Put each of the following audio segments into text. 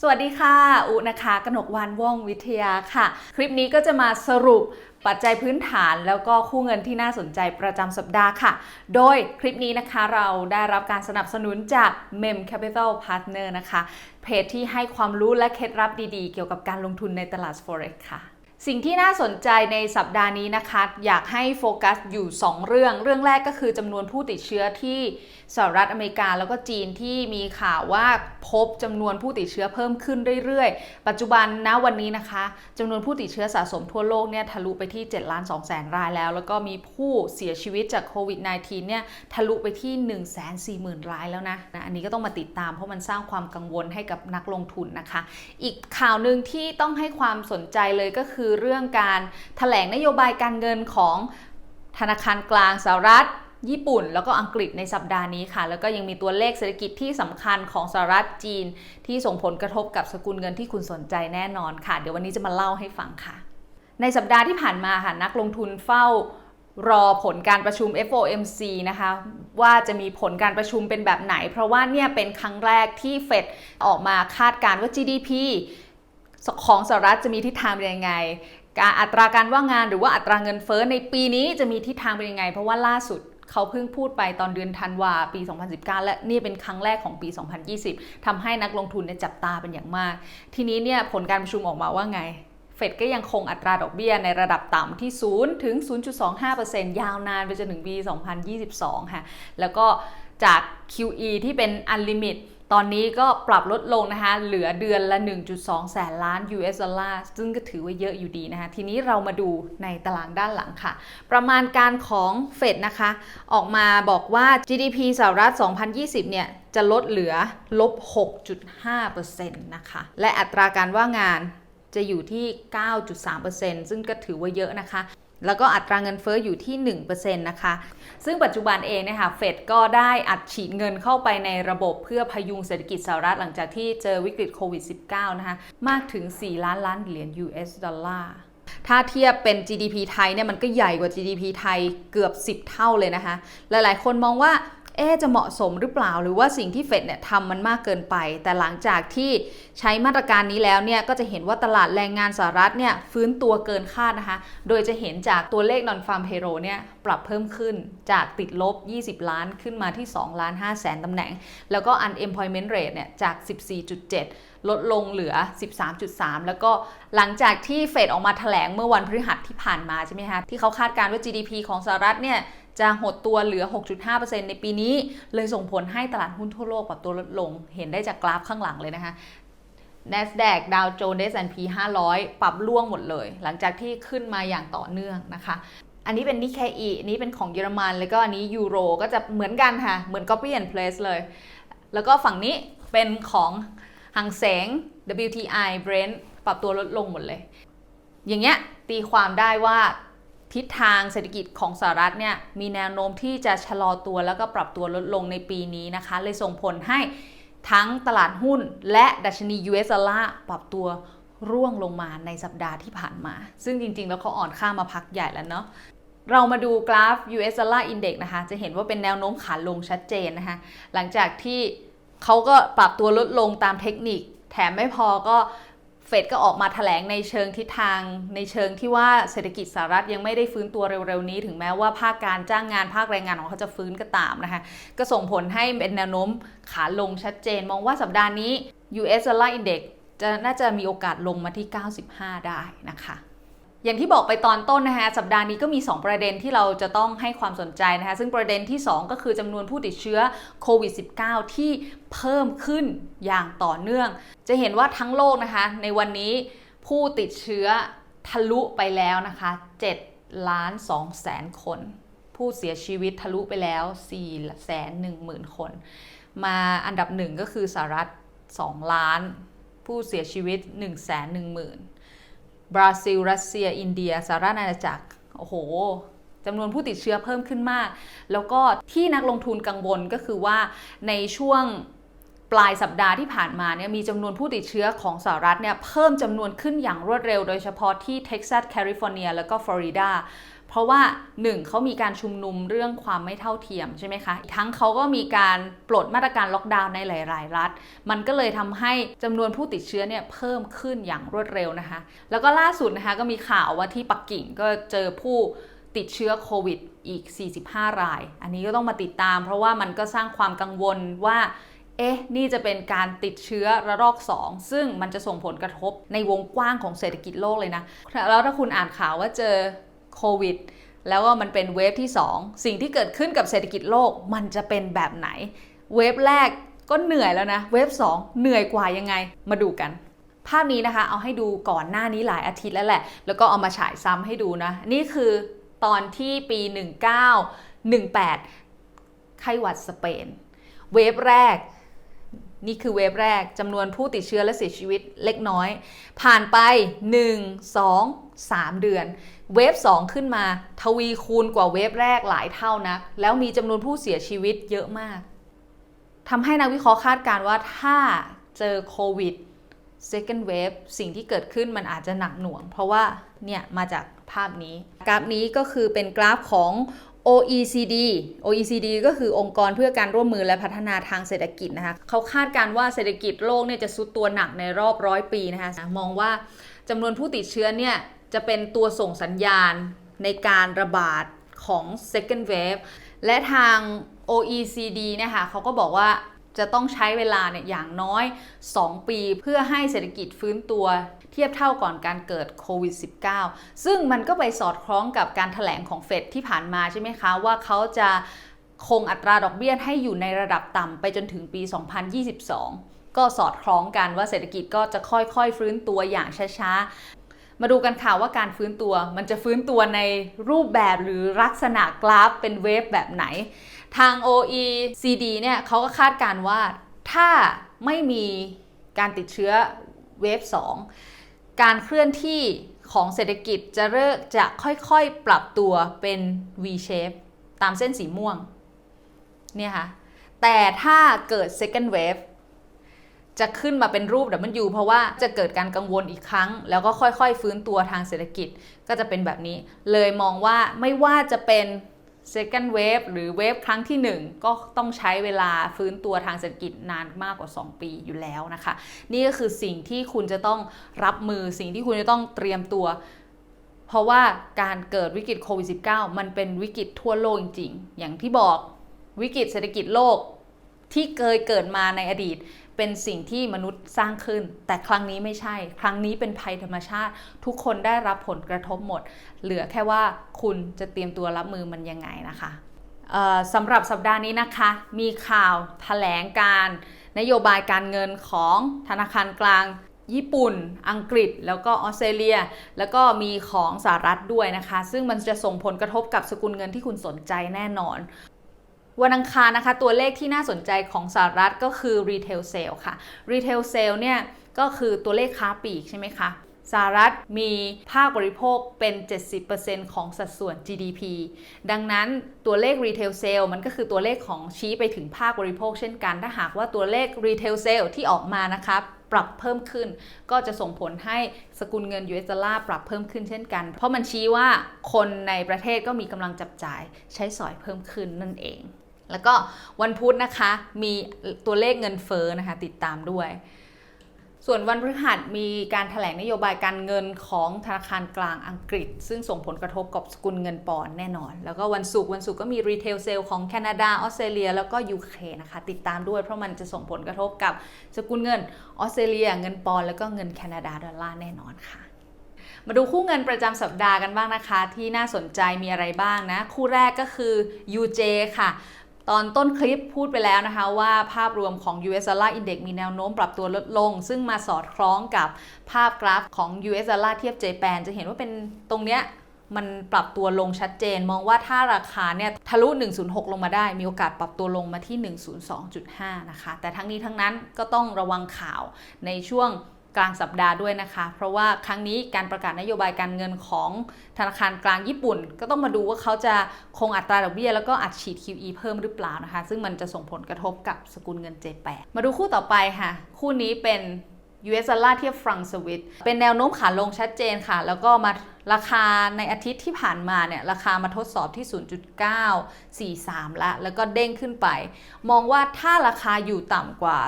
สวัสดีค่ะ อุนะคะกนกวันว่องวิทยาค่ะ คลิปนี้ก็จะมาสรุปปัจจัยพื้นฐานแล้วก็คู่เงินที่น่าสนใจประจำสัปดาห์ค่ะ โดยคลิปนี้นะคะเราได้รับการสนับสนุนจาก Mem Capital Partner นะคะ เพจที่ให้ความรู้และเคล็ดลับดีๆ เกี่ยวกับการลงทุนในตลาด Forex ค่ะ สิ่งที่น่าสนใจในสัปดาห์นี้นะคะ อยากให้โฟกัสอยู่ 2 เรื่อง เรื่องแรกก็คือจำนวนผู้ติดเชื้อที่สหรัฐอเมริกาแล้วก็จีนที่มีข่าวว่าพบจำนวนผู้ติดเชื้อเพิ่มขึ้นเรื่อยๆ ปัจจุบันณวันนี้นะคะจำนวนผู้ติดเชื้อสะสมทั่วโลกเนี่ยทะลุไปที่7ล้าน2แสนรายแล้ว แล้วก็มีผู้เสียชีวิตจากโควิด -19 เนี่ยทะลุไปที่1 4 0 0 0 0 รายแล้วนะนะ อันนี้ก็ต้องมาติดตามเพราะมันสร้างความกังวลให้กับนักลงทุนนะคะ อีกข่าวหนึ่งที่ต้องให้ความสนใจเลยก็คือเรื่องการถแถลงนโยบายการเงินของธนาคารกลางสหรัฐ ญี่ปุ่น แล้วก็อังกฤษในสัปดาห์นี้ค่ะ แล้วก็ยังมีตัวเลขเศรษฐกิจที่สำคัญของสหรัฐจีน ที่ส่งผลกระทบกับสกุลเงินที่คุณสนใจแน่นอนค่ะ เดี๋ยววันนี้จะมาเล่าให้ฟังค่ะ ในสัปดาห์ที่ผ่านมาค่ะนักลงทุนเฝ้ารอผลการประชุม FOMC นะคะ ว่าจะมีผลการประชุมเป็นแบบไหน เพราะว่าเนี่ยเป็นครั้งแรกที่เฟดออกมาคาดการณ์ว่า GDP ของสหรัฐจะมีทิศทางเป็นยังไง การอัตราการว่างงานหรือว่าอัตราเงินเฟ้อในปีนี้จะมีทิศทางเป็นยังไง เพราะว่าล่าสุดเขาเพิ่งพูดไปตอนเดือนธันวาปี 2019 และนี่เป็นครั้งแรกของปี 2020ทำให้นักลงทุนเนี่ยจับตาเป็นอย่างมาก ทีนี้เนี่ยผลการประชุมออกมาว่าไง เฟดก็ยังคงอัตราดอกเบี้ยในระดับต่ำที่ 0 ถึง 0.25%ยาวนานไปจนถึงปี 2022 ค่ะ แล้วก็จาก QE ที่เป็น Unlimit ต ตอนนี้ก็ปรับลดลงนะคะ เหลือเดือนละ 1.2 แสนล้าน US ดอลลาร์ ซึ่งก็ถือว่าเยอะอยู่ดีนะคะ ทีนี้เรามาดูในตารางด้านหลังค่ะ ประมาณการของเฟดนะคะ ออกมาบอกว่า GDP สหรัฐ 2020 เนี่ย จะลดเหลือลบ 6.5%นะคะ และอัตราการว่างงานจะอยู่ที่ 9.3%ซึ่งก็ถือว่าเยอะนะคะ แล้วก็อัตราเงินเฟอ้ออยู่ที่ 1%นะคะ ซึ่งปัจจุบันเองเนี่ยค่ะเฟดก็ได้อัดฉีดเงินเข้าไปในระบบเพื่อพยุงเศรษฐกิจสหรัฐหลังจากที่เจอวิกฤตโควิด -19 นะคะ มากถึง 4 ล้านล้านเหรียญ US ดอลลาร์ถ้าเทียบเป็น GDP ไทยเนี่ยมันก็ใหญ่กว่า GDP ไทยเกือบ 10 เท่าเลยนะคะ หลายๆ คนมองว่า เอ๊จะเหมาะสมหรือเปล่า หรือว่าสิ่งที่เฟดเนี่ยทำมันมากเกินไป แต่หลังจากที่ใช้มาตรการนี้แล้วเนี่ยก็จะเห็นว่าตลาดแรงงานสหรัฐเนี่ยฟื้นตัวเกินคาดนะคะ โดยจะเห็นจากตัวเลข non farm payroll เนี่ยปรับเพิ่มขึ้นจากติดลบ 20 ล้านขึ้นมาที่ 2 ล้าน5แสนตำแหน่ง แล้วก็ unemployment rate เนี่ยจาก 14.7 ลดลงเหลือ 13.3 แล้วก็หลังจากที่เฟดออกมาแถลงเมื่อวันพฤหัสที่ผ่านมาใช่ไหมคะที่เขาคาดการณ์ว่า GDP ของสหรัฐเนี่ย จะหดตัวเหลือ 6.5%ในปีนี้ เลยส่งผลให้ตลาดหุ้นทั่วโลกปรับตัวลดลง เห็นได้จากกราฟข้างหลังเลยนะคะ NASDAQ Dow Jones S&P 500 ปรับล่วงหมดเลย หลังจากที่ขึ้นมาอย่างต่อเนื่องนะคะ อันนี้เป็นนิเคอีนี้เป็นของเยอรมัน แล้วก็อันนี้ยูโรก็จะเหมือนกันค่ะ เหมือน copy and paste เลย แล้วก็ฝั่งนี้เป็นของหังเสง WTI Brent ปรับตัวลดลงหมดเลย อย่างเงี้ยตีความได้ว่า ทิศทางเศรษฐกิจของสหรัฐเนี่ยมีแนวโน้มที่จะชะลอตัวแล้วก็ปรับตัวลดลงในปีนี้นะคะ เลยส่งผลให้ทั้งตลาดหุ้นและดัชนี US ดอลลาร์ปรับตัวร่วงลงมาในสัปดาห์ที่ผ่านมา ซึ่งจริงๆ แล้วเขาอ่อนค่ามาพักใหญ่แล้วเนาะเรามาดูกราฟ US Dollar Index นะคะ จะเห็นว่าเป็นแนวโน้มขาลงชัดเจนนะคะ หลังจากที่เขาก็ปรับตัวลดลงตามเทคนิค แถมไม่พอก็ เฟดก็ออกมาถแถลงในเชิงทิศทาง ในเชิงที่ว่าเศรษฐกิจสหรัฐยังไม่ได้ฟื้นตัวเร็วๆนี้ ถึงแม้ว่าภาคการจ้างงานภาคแรงงานของเขาจะฟื้นก็ตามนะคะ ก็ส่งผลให้เป็นแนวโน้มขาลงชัดเจน มองว่าสัปดาห์นี้ US Dollar Index จะน่าจะมีโอกาสลงมาที่ 95 ได้นะคะ อย่างที่บอกไปตอนต้นนะคะสัปดาห์นี้ก็มี 2 ประเด็นที่เราจะต้องให้ความสนใจนะคะซึ่งประเด็นที่ 2 ก็คือจำนวนผู้ติดเชื้อโควิด -19 ที่เพิ่มขึ้นอย่างต่อเนื่อง จะเห็นว่าทั้งโลกนะคะ ในวันนี้ผู้ติดเชื้อทะลุไปแล้วนะคะ7ล้าน2แสนคน ผู้เสียชีวิตทะลุไปแล้ว4แสน1หมื่นคน มาอันดับหนึ่งก็คือสหรัฐ 2 ล้าน ผู้เสียชีวิต1แสน1หมื่น บราซิล รัสเซีย อินเดียสหรัฐอาณาจักร โอ้โหจำนวนผู้ติดเชื้อเพิ่มขึ้นมาก แล้วก็ที่นักลงทุนกังวลก็คือว่าในช่วงปลายสัปดาห์ที่ผ่านมาเนี่ยมีจำนวนผู้ติดเชื้อของสหรัฐเนี่ยเพิ่มจำนวนขึ้นอย่างรวดเร็ว โดยเฉพาะที่เท็กซัสแคลิฟอร์เนีย แล้วก็ฟลอริดา เพราะว่า 1เขามีการชุมนุมเรื่องความไม่เท่าเทียมใช่ไหมคะ ทั้งเขาก็มีการปลดมาตรการล็อกดาวน์ในหลาย ๆ รัฐ มันก็เลยทำให้จำนวนผู้ติดเชื้อเนี่ยเพิ่มขึ้นอย่างรวดเร็วนะคะ แล้วก็ล่าสุดนะคะก็มีข่าวว่าที่ปักกิ่งก็เจอผู้ติดเชื้อโควิดอีก 45 ราย อันนี้ก็ต้องมาติดตาม เพราะว่ามันก็สร้างความกังวลว่าเอ๊ะ นี่จะเป็นการติดเชื้อระลอก 2 ซึ่งมันจะส่งผลกระทบในวงกว้างของเศรษฐกิจโลกเลยนะ แล้วถ้าคุณอ่านข่าวว่าเจอ โควิด แล้วก็มันเป็นเวฟที่ 2 สิ่งที่เกิดขึ้นกับเศรษฐกิจโลกมันจะเป็นแบบไหน เวฟแรกก็เหนื่อยแล้วนะ เวฟ2เหนื่อยกว่ายังไงมาดูกัน ภาพนี้นะคะ เอาให้ดูก่อนหน้านี้หลายอาทิตย์แล้วแหละ แล้วก็เอามาฉายซ้ำให้ดูนะ นี่คือตอนที่ปี 1918 ไข้หวัดสเปน เวฟแรก นี่คือเวฟแรกจำนวนผู้ติดเชื้อและเสียชีวิตเล็กน้อย ผ่านไป 1 2 3 เดือน เวฟ2ขึ้นมา ทวีคูณกว่าเวฟแรกหลายเท่านะ แล้วมีจำนวนผู้เสียชีวิตเยอะมากทำให้นักวิเคราะห์คาดการณ์ว่าถ้าเจอโควิด second wave สิ่งที่เกิดขึ้นมันอาจจะหนักหน่วง เพราะว่าเนี่ยมาจากภาพนี้ กราฟนี้ก็คือเป็นกราฟของ OECD OECD ก็คือองค์กรเพื่อการร่วมมือและพัฒนาทางเศรษฐกิจนะคะเขาคาดการณ์ว่าเศรษฐกิจโลกเนี่ยจะซุดตัวหนักในรอบร้อยปีนะคะมองว่าจำนวนผู้ติดเชื้อเนี่ยจะเป็นตัวส่งสัญญาณในการระบาดของ second wave และทาง OECD นี่ยค่ะเขาก็บอกว่าจะต้องใช้เวลาเนี่ยอย่างน้อย 2 ปีเพื่อให้เศรษฐกิจฟื้นตัว ทียบเท่าก่อนการเกิดโควิด -19 ซึ่งมันก็ไปสอดคล้องกับการถแถลงของเฟดที่ผ่านมาใช่ไหมคะ ว่าเขาจะคงอัตราดอกเบี้ยให้อยู่ในระดับต่ำไปจนถึงปี 2022 ก็สอดคล้องกันว่าเศรษฐกิจก็จะค่อยๆ ฟื้นตัวอย่างช้าๆ มาดูกันค่ะว่าการฟื้นตัว มันจะฟื้นตัวในรูปแบบหรือลักษณะกราฟเป็นเวฟแบบไหน ทาง OECD เนี่ยเขาก็คาดการณ์ว่าถ้าไม่มีการติดเชื้อเวฟ2 การเคลื่อนที่ของเศรษฐกิจจะเริ่มจะค่อยๆปรับตัวเป็น V shape ตามเส้นสีม่วงเนี่ยค่ะแต่ถ้าเกิด second wave จะขึ้นมาเป็นรูป W เพราะว่าจะเกิดการกังวลอีกครั้ง แล้วก็ค่อยๆ ฟื้นตัวทางเศรษฐกิจก็จะเป็นแบบนี้ เลยมองว่าไม่ว่าจะเป็น second wave หรือเวฟครั้งที่ 1 ก็ต้องใช้เวลาฟื้นตัวทางเศรษฐกิจนานมากกว่า 2 ปีอยู่แล้วนะคะ นี่ก็คือสิ่งที่คุณจะต้องรับมือสิ่งที่คุณจะต้องเตรียมตัว เพราะว่าการเกิดวิกฤตโควิด -19 มันเป็นวิกฤตทั่วโลกจริงๆอย่างที่บอกวิกฤตเศรษฐกิจโลกที่เคยเกิดมาในอดีต เป็นสิ่งที่มนุษย์สร้างขึ้น แต่ครั้งนี้ไม่ใช่ ครั้งนี้เป็นภัยธรรมชาติ ทุกคนได้รับผลกระทบหมด เหลือแค่ว่าคุณจะเตรียมตัวรับมือมันยังไงนะคะสำหรับสัปดาห์นี้นะคะ มีข่าวถแถลงการนโยบายการเงินของธนาคารกลางญี่ปุ่น อังกฤษ แล้วก็ออสเตรเลีย แล้วก็มีของสหรัฐด้วยนะคะ ซึ่งมันจะส่งผลกระทบกับสกุลเงินที่คุณสนใจแน่นอน วันอังคารนะคะ ตัวเลขที่น่าสนใจของสหรัฐก็คือ retail sale ค่ะ retail sale เนี่ยก็คือตัวเลขค้าปลีกใช่ไหมคะสหรัฐมีภาคบริโภคเป็น 70%ของสัดส่วน GDP ดังนั้นตัวเลข retail sale มันก็คือตัวเลขของชี้ไปถึงภาคบริโภคเช่นกัน ถ้าหากว่าตัวเลข retail sale ที่ออกมานะคะปรับเพิ่มขึ้น ก็จะส่งผลให้สกุลเงิน US ดอลลาร์ปรับเพิ่มขึ้นเช่นกัน เพราะมันชี้ว่าคนในประเทศก็มีกำลังจับจ่ายใช้สอยเพิ่มขึ้นนั่นเอง แล้วก็วันพุธนะคะมีตัวเลขเงินเฟ้อนะคะติดตามด้วย ส่วนวันพฤหัสมีการถแถลงนโยบายการเงินของธนาคารกลางอังกฤษ ซึ่งส่งผลกระทบกับสกุลเงินปอนแน่นอน แล้วก็วันศุกร์วันศุกร์ก็มีรีเทลเซลของแคนาดาออสเตรเลีย แล้วก็ยูเคนะคะติดตามด้วยเพราะมันจะส่งผลกระทบกับสกุลเงินออสเตรเลีย เงินปอนแล้วก็เงินแคนาดาดอลลาร์แน่นอนค่ะมาดูคู่เงินประจำสัปดาห์กันบ้างนะคะ ที่น่าสนใจมีอะไรบ้างนะ คู่แรกก็คือ UJ ค่ะ ตอนต้นคลิปพูดไปแล้วนะคะว่าภาพรวมของ US Dollar Index มีแนวโน้มปรับตัวลดลง ซึ่งมาสอดคล้องกับภาพกราฟของ US Dollar เทียบ Japan จะเห็นว่าเป็นตรงเนี้ยมันปรับตัวลงชัดเจน มองว่าถ้าราคาเนี่ยทะลุ 106 ลงมาได้ มีโอกาสปรับตัวลงมาที่ 102.5 นะคะ แต่ทั้งนี้ทั้งนั้นก็ต้องระวังข่าวในช่วง กลางสัปดาห์ด้วยนะคะ เพราะว่าครั้งนี้การประกาศนโยบายการเงินของธนาคารกลางญี่ปุ่น ก็ต้องมาดูว่าเขาจะคงอัตราดอกเบี้ยแล้วก็อัดฉีด QE เพิ่มหรือเปล่านะคะ ซึ่งมันจะส่งผลกระทบกับสกุลเงิน J8 มาดูคู่ต่อไปค่ะ คู่นี้เป็น US ดอลลาร์เทียบฟรังสวิตเป็นแนวโน้มขาลงชัดเจนค่ะ แล้วก็มาราคาในอาทิตย์ที่ผ่านมาเนี่ย ราคามาทดสอบที่ 0.943 ละแล้วก็เด้งขึ้นไป มองว่าถ้าราคาอยู่ต่ำกว่า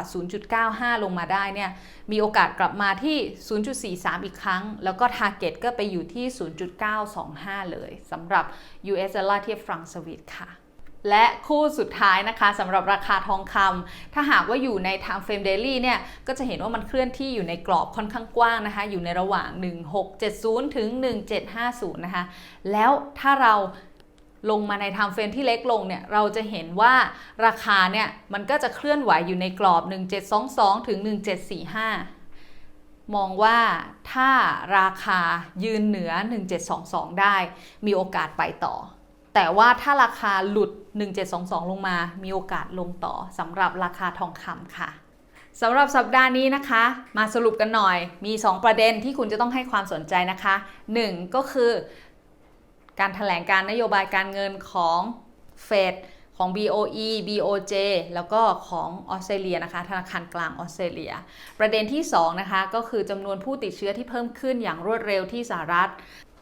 0.95 ลงมาได้เนี่ย มีโอกาสกลับมาที่ 0.43 อีกครั้ง แล้วก็ Target ก็ไปอยู่ที่ 0.925 เลยสำหรับ US ดอลลาร์เทียบฟรังสวิตค่ะ และคู่สุดท้ายนะคะสำหรับราคาทองคำถ้าหากว่าอยู่ใน time frame daily เนี่ยก็จะเห็นว่ามันเคลื่อนที่อยู่ในกรอบค่อนข้างกว้างนะคะ อยู่ในระหว่าง 1670 ถึง 1750 นะคะ แล้วถ้าเราลงมาใน time frame ที่เล็กลงเนี่ยเราจะเห็นว่าราคาเนี่ยมันก็จะเคลื่อนไหวอยู่ในกรอบ 1722 ถึง 1745 มองว่าถ้าราคายืนเหนือ 1722 ได้มีโอกาสไปต่อ แต่ว่าถ้าราคาหลุด 1722 ลงมา มีโอกาสลงต่อสำหรับราคาทองคำค่ะสำหรับสัปดาห์นี้นะคะ มาสรุปกันหน่อย มี 2 ประเด็นที่คุณจะต้องให้ความสนใจนะคะ 1 ก็คือ การถแถลงการนโยบายการเงินของเฟดของ BOE BOJ แล้วก็ของออสเตรเลียนะคะ ธนาคารกลางออสเตรเลีย ประเด็นที่ 2 นะคะ ก็คือจำนวนผู้ติดเชื้อที่เพิ่มขึ้นอย่างรวดเร็วที่สหรัฐ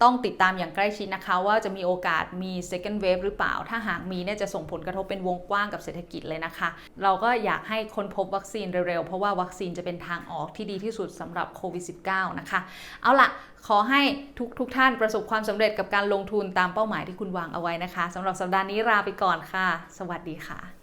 ต้องติดตามอย่างใกล้ชิดนะคะ ว่าจะมีโอกาสมี second wave หรือเปล่า ถ้าหากมีเนี่ยจะส่งผลกระทบเป็นวงกว้างกับเศรษฐกิจเลยนะคะ เราก็อยากให้คนพบวัคซีนเร็วๆ เพราะว่าวัคซีนจะเป็นทางออกที่ดีที่สุดสำหรับโควิด -19 นะคะ เอาล่ะขอให้ทุกทุกท่านประสบความสำเร็จกับการลงทุนตามเป้าหมายที่คุณวางเอาไว้นะคะสำหรับสัปดาห์นี้ลาไปก่อนค่ะ สวัสดีค่ะ